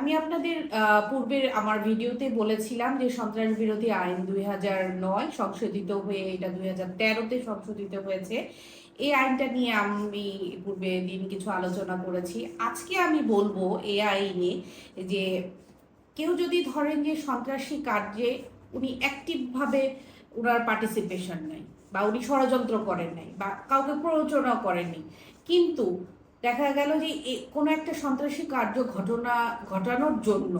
আমি আপনাদের পূর্বের আমার ভিডিওতে বলেছিলাম যে সন্ত্রাস বিরোধী আইন দুই হাজার নয় সংশোধিত হয়ে, এটা দুই হাজার তেরোতে সংশোধিত হয়েছে। এই আইনটা নিয়ে আমি পূর্বে দিন কিছু আলোচনা করেছি। আজকে আমি বলব এই আইনে যে কেউ যদি ধরেন যে সন্ত্রাসী কার্যে উনি অ্যাক্টিভভাবে ওনার পার্টিসিপেশন নাই বা উনি ষড়যন্ত্র করেন নাই বা কাউকে প্ররোচনা করেননি। কিন্তু দেখা গেল যে কোনো একটা সন্ত্রাসী কার্য ঘটনা, ঘটানোর জন্য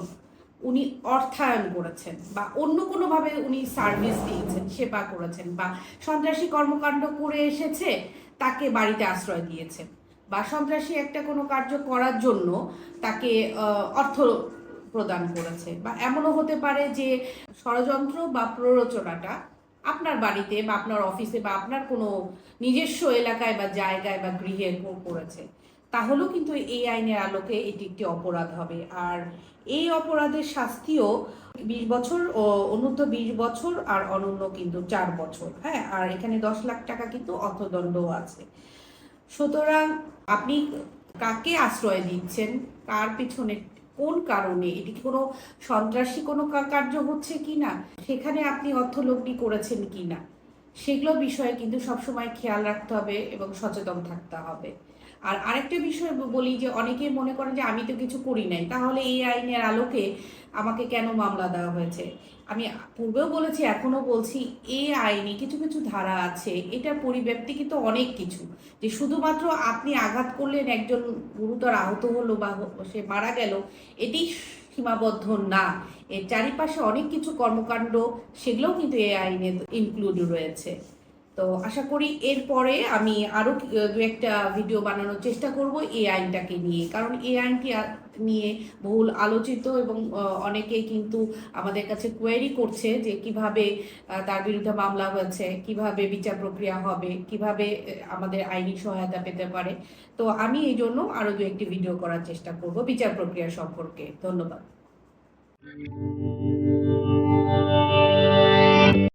উনি অর্থায়ন করেছেন বা অন্য কোনোভাবে উনি সার্ভিস দিয়েছেন, সেবা করেছেন বা সন্ত্রাসী কর্মকাণ্ড করে এসেছে, তাকে বাড়িতে আশ্রয় দিয়েছেন বা সন্ত্রাসী একটা কোনো কার্য করার জন্য তাকে অর্থ প্রদান করেছে বা এমনও হতে পারে যে ষড়যন্ত্র বা প্ররোচনাটা আপনার বাড়িতে বা আপনার অফিসে বা আপনার কোনো নিজস্ব এলাকায় বা জায়গায় বা গৃহে করেছে। তাহলেও কিন্তু এই আইনের আলোকে এটি একটি অপরাধ হবে। আর এই অপরাধের শাস্তিও বিশ বছর ও অনূর্ধ্ব বিশ বছর আর অনন্য কিন্তু চার বছর হ্যাঁ? আর এখানে দশ লাখ টাকা কিন্তু অর্থদণ্ডও আছে। সুতরাং আপনি কাকে আশ্রয় দিচ্ছেন? কার পিছনে কোন কারণে? এটি কি কোনো সন্ত্রাসী কোনো কার্য হচ্ছে কি না? সেখানে আপনি অর্থলগ্নি করেছেন কি না? সেগুলো বিষয়ে কিন্তু সবসময় খেয়াল রাখতে হবে এবং সচেতন থাকতে হবে। আর আরেকটা বিষয় বলি যে অনেকে মনে করেন যে আমি তো কিছু করি নাই, তাহলে এই আইনের আলোকে আমাকে কেন মামলা দেওয়া হয়েছে? আমি পূর্বেও বলেছি, এখনও বলছি এ আইনে কিছু কিছু ধারা আছে, এটার পরিব্যাপ্তি কিন্তু অনেক কিছু। যে শুধুমাত্র আপনি আঘাত করলেন, একজন গুরুতর আহত হলো বা সে মারা গেল, এটি সীমাবদ্ধ না। এর চারিপাশে অনেক কিছু কর্মকাণ্ড, সেগুলোও কিন্তু এ আইনে ইনক্লুড রয়েছে। তো আশা করি এরপরে আমি আরও দু একটা ভিডিও বানানোর চেষ্টা করব এই আইনটাকে নিয়ে। কারণ এই আইনটি নিয়ে বহুল আলোচিত এবং আহ, অনেকেই কিন্তু আমাদের কাছে কোয়েরি করছে যে কীভাবে তার বিরুদ্ধে মামলা হয়েছে কীভাবে বিচার প্রক্রিয়া হবে কীভাবে আমাদের আইনি সহায়তা পেতে পারে। তো আমি এই জন্য আরও দু একটি ভিডিও করার চেষ্টা করব বিচার প্রক্রিয়া সম্পর্কে। ধন্যবাদ।